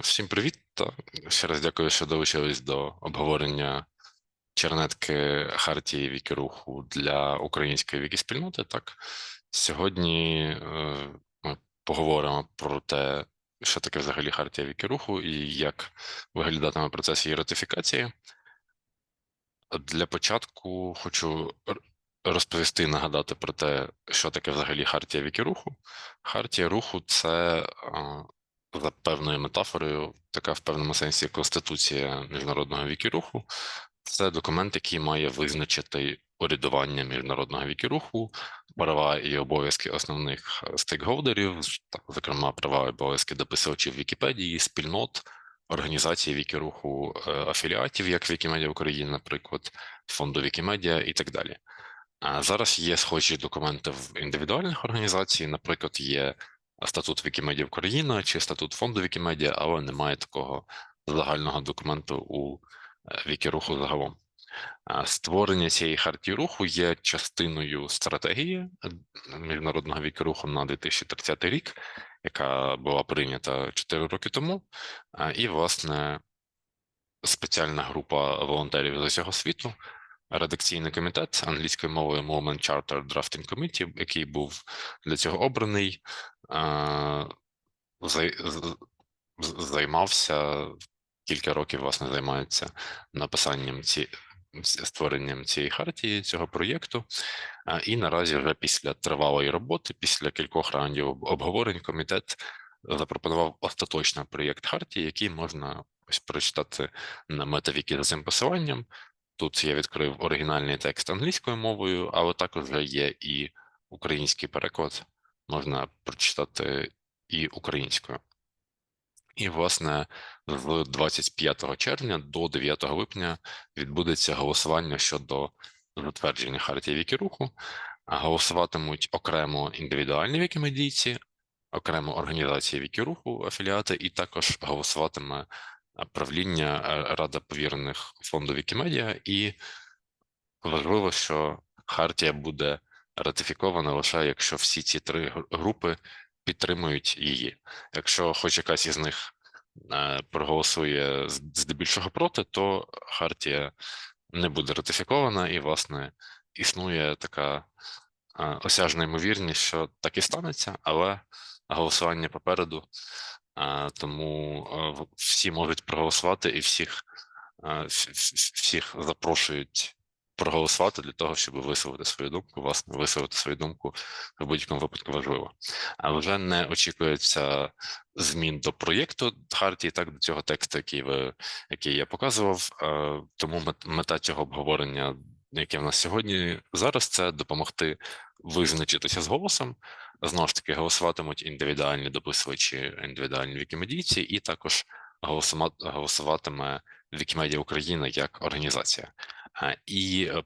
Всім привіт. Та ще раз дякую, що долучились до обговорення чернетки Хартії Вікіруху для української вікіспільноти. Так, сьогодні е, ми поговоримо про те, що таке взагалі Хартія Вікіруху і як виглядатиме процес її ратифікації. Для початку хочу розповісти, нагадати про те, що таке взагалі Хартія Вікіруху. Хартія руху це е, за певною метафорою, така в певному сенсі конституція міжнародного вікіруху. Це документ, який має визначити урядування міжнародного вікіруху, права і обов'язки основних е, стейкхолдерів, зокрема права і обов'язки дописувачів Вікіпедії, спільнот, організації вікіруху, е, афіліатів, як Вікімедія України, наприклад, фонду Вікімедія і так далі. А зараз є схожі документи в індивідуальних організацій, наприклад, є статут Вікімедія Україна чи статут фонду Вікімедія, але немає такого загального документу у е, Вікіруху загалом. Створення цієї хартії руху є частиною стратегії е, міжнародного вікіруху на 2030 рік, яка була прийнята 4 роки тому. І, власне, спеціальна група волонтерів з усього світу, редакційний комітет англійською мовою Movement Charter Drafting Committee, який був для цього обраний, з- займався кілька років, власне, займається написанням ці створенням цієї хартії, цього проєкту. І наразі, вже після тривалої роботи, після кількох раундів обговорень, комітет запропонував остаточний проєкт хартії, який можна ось прочитати на метавікі за цим посиланням. Тут я відкрив оригінальний текст англійською мовою, але також є і український переклад, можна прочитати і українською. І, власне, з 25 червня до 9 липня відбудеться голосування щодо затвердження Хартії Вікіруху. А Голосуватимуть окремо індивідуальні вікімедійці, окремо організації Вікіруху, афіліати, і також голосуватиме правління Рада повірених фонду Вікімедіа. І важливо, що Хартія буде ратифікована лише якщо всі ці три групи підтримують її. Якщо хоч якась із них е, проголосує здебільшого проти, то Хартія не буде ратифікована, і, власне, існує така е, осяжна ймовірність, що так і станеться, але голосування попереду, е, тому всі можуть проголосувати, і всіх, вс- вс- всіх запрошують проголосувати для того, щоб висловити свою думку. Власне, висловити свою думку в будь-якому випадку важливо. А вже не очікується змін до проєкту Хартії, так до цього тексту, який ви який я показував. Тому мета цього обговорення, яке в нас сьогодні зараз, це допомогти визначитися з голосом. Знову ж таки, голосуватимуть індивідуальні дописувачі, індивідуальні вікімедійці, і також голосуватиме Вікімедія Україна як організація. І е,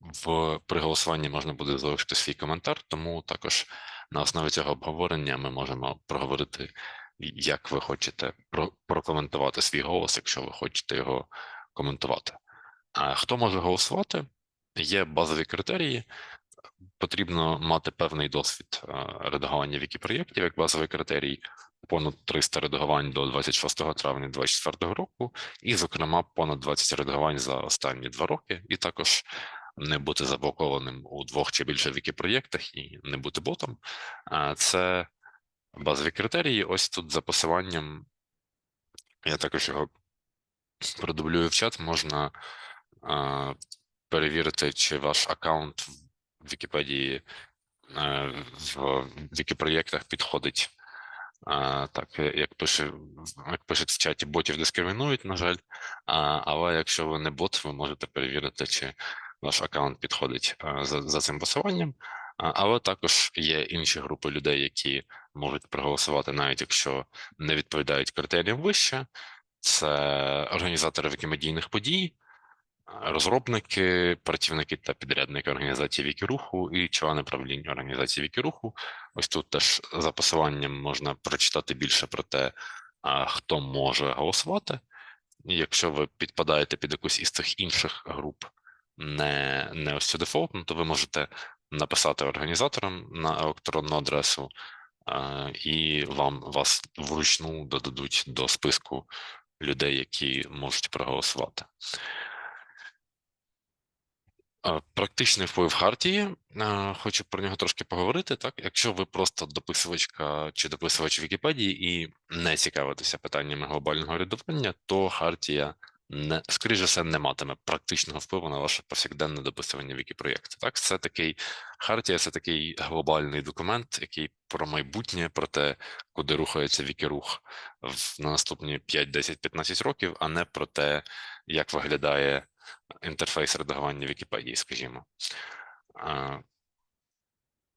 в при голосуванні можна буде залишити свій коментар, тому також на основі цього обговорення ми можемо проговорити, як ви хочете про, прокоментувати свій голос, якщо ви хочете його коментувати. А хто може голосувати? Є базові критерії. Потрібно мати певний досвід е, редагування вікіпроєктів як базовий критерій, понад 300 редагувань до 26 травня 2024 року, і, зокрема, понад 20 редагувань за останні два роки, і також не бути заблокованим у двох чи більше вікіпроєктах і не бути ботом. Це базові критерії. Ось тут за посиланням. Я також його продублюю в чат. Можна а, перевірити, чи ваш аккаунт в Вікіпедії е, в вікіпроєктах підходить. А, так, е, як пише, як пишуть в чаті, ботів дискримінують, на жаль. А, але якщо ви не бот, ви можете перевірити, чи ваш аккаунт підходить за, за цим посиланням. А, але також є інші групи людей, які можуть проголосувати, навіть якщо не відповідають критеріям вище. Це організатори вікімедійних подій, розробники, працівники та підрядники організації Вікіруху і члени правління організації Вікіруху. Ось тут теж за посиланням можна прочитати більше про те, хто може голосувати. Якщо ви підпадаєте під якусь із цих інших груп, не, не ось цю дефолтну, то ви можете написати організаторам на електронну адресу і вам вас вручну додадуть до списку людей, які можуть проголосувати. Практичний вплив Хартії. Хочу про нього трошки поговорити. Так, якщо ви просто дописувачка чи дописувач Вікіпедії і не цікавитеся питаннями глобального рядування, то Хартія не скоріше за все не матиме практичного впливу на ваше повсякденне дописування Вікіпроєкту. Так, це такий Хартія, це такий глобальний документ, який про майбутнє, про те, куди рухається Вікірух на наступні 5, 10, 15 років, а не про те, як виглядає інтерфейс редагування Вікіпедії, скажімо.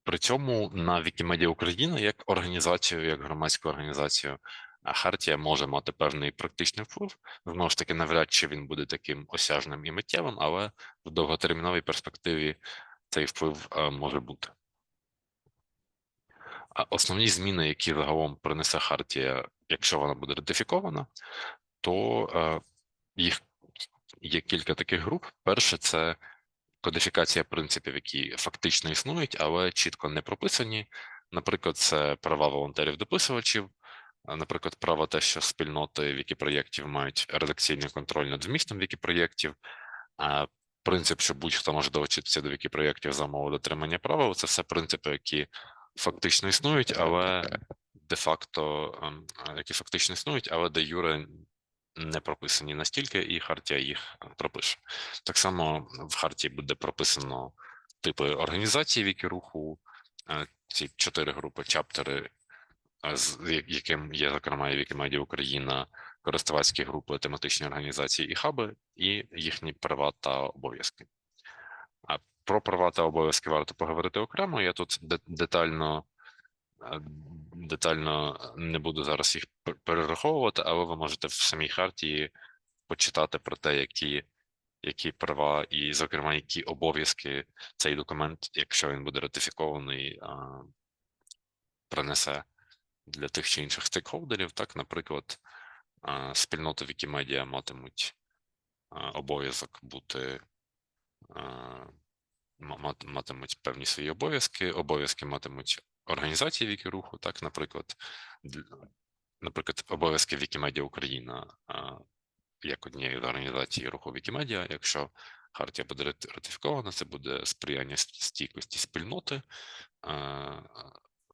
При цьому на Вікімедія Україна як організацію, як громадську організацію, Хартія може мати певний практичний вплив. Знову ж таки, навряд чи він буде таким осяжним і миттєвим, але в довготерміновій перспективі цей вплив може бути. Основні зміни, які загалом принесе Хартія, якщо вона буде ратифікована, то е, їх є кілька таких груп. Перше, це кодифікація принципів, які фактично існують, але чітко не прописані. Наприклад, це права волонтерів-дописувачів, наприклад, право те, що спільноти вікіпроєктів мають редакційний контроль над змістом вікіпроєктів, принцип, що будь-хто може долучитися до вікіпроєктів за умови дотримання правил, це все принципи, які фактично існують, але де-факто, ем, які фактично існують, але де юре не прописані настільки, і Хартія їх е, пропише. Так само в Хартії буде прописано типи організації вікіруху, е, ці чотири групи, чаптери, е, з яким є, зокрема, і Вікімедія Україна, користувацькі групи, тематичні організації і хаби, і їхні права та обов'язки. Про права та обов'язки варто поговорити окремо. Я тут детально детально не буду зараз їх перераховувати, але ви можете в самій хартії почитати про те, які, які права і, зокрема, які обов'язки цей документ, якщо він буде ратифікований, принесе для тих чи інших стейкхолдерів. Так, наприклад, спільноти Вікімедіа матимуть обов'язок бути. матимуть певні свої обов'язки, обов'язки матимуть організації Вікіруху, так, наприклад, наприклад, обов'язки Вікімедіа Україна як однієї з організацій руху Вікімедіа. Якщо Хартія буде рати- ратифікована, це буде сприяння стійкості спільноти.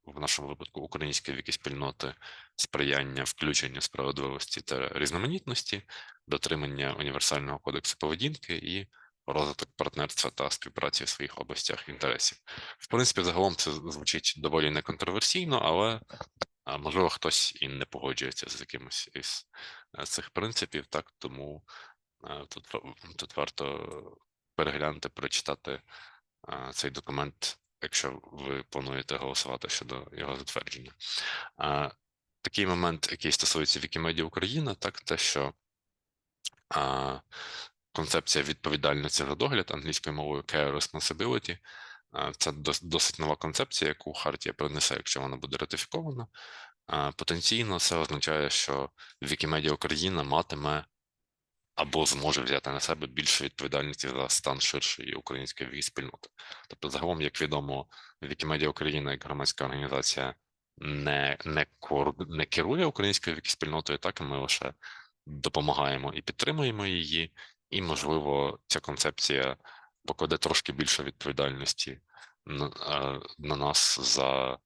В нашому випадку української вікіспільноти сприяння включенню справедливості та різноманітності, дотримання універсального кодексу поведінки і розвиток партнерства та співпраці в своїх областях інтересів. В принципі, загалом це звучить доволі неконтроверсійно, але можливо хтось і не погоджується з якимось із е, цих принципів, так тому е, тут, тут варто переглянути, прочитати е, цей документ, якщо ви плануєте голосувати щодо його затвердження. Такий момент, який стосується Вікімедії Україна, так те, що концепція відповідальності за догляд англійською мовою care responsibility. Це досить нова концепція, яку Хартія принесе, якщо вона буде ратифікована. Потенційно це означає, що Вікімедія Україна матиме або зможе взяти на себе більше відповідальності за стан ширшої української спільноти. Тобто, загалом, як відомо, Вікімедія Україна як громадська організація не, не, не керує українською вікіспільнотою, так і ми лише допомагаємо і підтримуємо її, і, можливо, ця концепція покладе трошки більше відповідальності на, е, на нас за,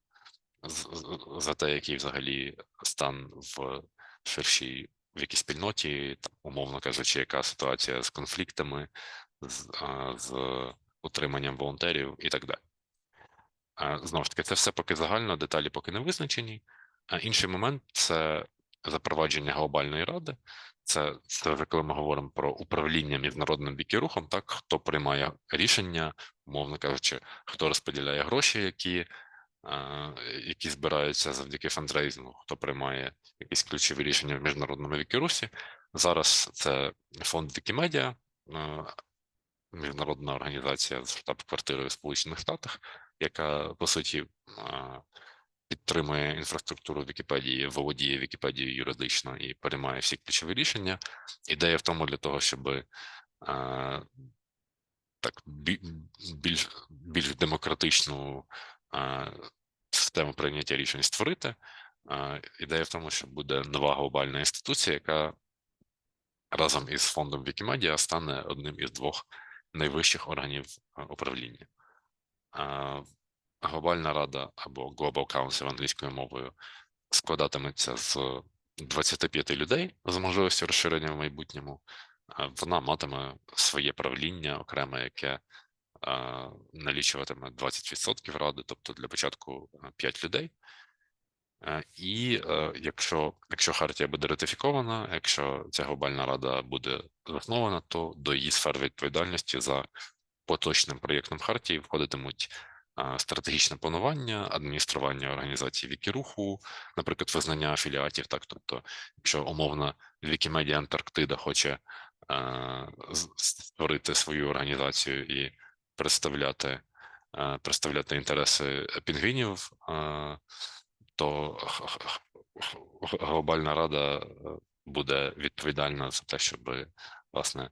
за те, який взагалі стан в ширшій вікіспільноті, там, умовно кажучи, яка ситуація з конфліктами, з, з утриманням волонтерів і так далі. Знову ж таки, це все поки загально, деталі поки не визначені. А інший момент це запровадження глобальної ради. Це, це вже коли ми говоримо про управління міжнародним вікірухом, так хто приймає рішення, умовно кажучи, хто розподіляє гроші, які, а, які збираються завдяки фандрейзингу, хто приймає якісь ключові рішення в міжнародному вікірусі. Зараз це фонд Вікімедіа, е, міжнародна організація з штаб-квартирою в Сполучених Штатах, яка по суті а, підтримує інфраструктуру Вікіпедії, володіє Вікіпедією юридично і приймає всі ключові рішення. Ідея в тому для того, щоб так більш, більш демократичну систему прийняття рішень створити. Е, Ідея в тому, що буде нова глобальна інституція, яка разом із фондом Вікімедіа стане одним із двох найвищих органів е, управління. Глобальна рада або Global Council англійською мовою складатиметься з 25 людей з можливістю розширення в майбутньому. Вона матиме своє правління окреме, яке налічуватиме 20% ради, тобто для початку 5 людей. Е, І е, якщо, якщо Хартія буде ратифікована, якщо ця глобальна рада буде заснована, то до її сфер відповідальності за поточним проєктом Хартії входитимуть стратегічне планування, адміністрування організації Вікіруху, наприклад, визнання афіліатів. Так, тобто, якщо умовно Вікімедія Антарктида хоче створити свою організацію і представляти, представляти інтереси пінгвінів, то глобальна рада е, буде відповідальна за те, щоб власне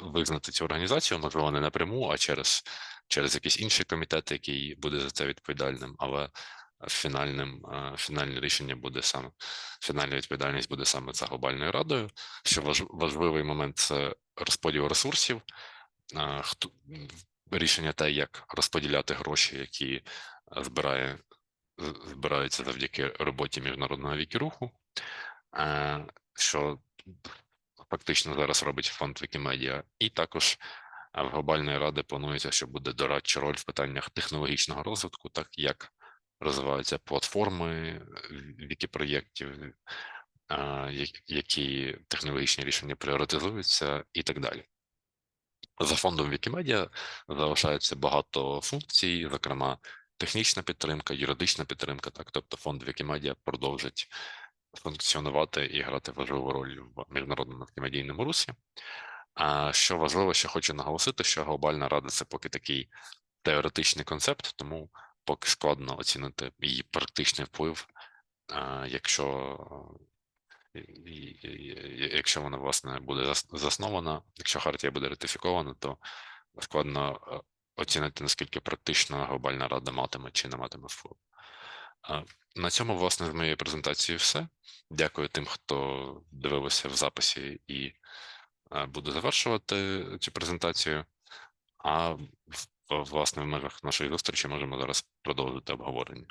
визнати цю організацію, можливо, не напряму, а через, через якийсь інший комітет, який буде за це відповідальним, але фінальним е, фінальне рішення буде саме фінальна відповідальність буде саме за глобальною радою. Що важ, важливий момент це розподіл ресурсів. Е, Хто рішення те, як розподіляти гроші, які збирає збираються завдяки роботі міжнародного вікіруху, е, що фактично зараз робить фонд Вікімедіа, і також в глобальної ради планується, що буде дорадча роль в питаннях технологічного розвитку, так як розвиваються платформи е, вікіпроєктів, які технологічні рішення пріоритизуються, і так далі. За фондом Вікімедіа залишається багато функцій, зокрема технічна підтримка, юридична підтримка. Так, тобто фонд Вікімедіа продовжить функціонувати і грати важливу роль в міжнародному вікімедійному русі. А що важливо, що хочу наголосити, що глобальна рада це поки такий теоретичний концепт, тому поки складно оцінити її практичний вплив, якщо якщо вона власне буде зас- заснована, якщо хартія буде ратифікована, то складно е, оцінити наскільки практично глобальна рада матиме чи не матиме впливу. На цьому, власне, з моєї презентації все. Дякую тим, хто дивився в записі, і буде буду завершувати цю презентацію. А власне в межах нашої зустрічі можемо зараз продовжити обговорення.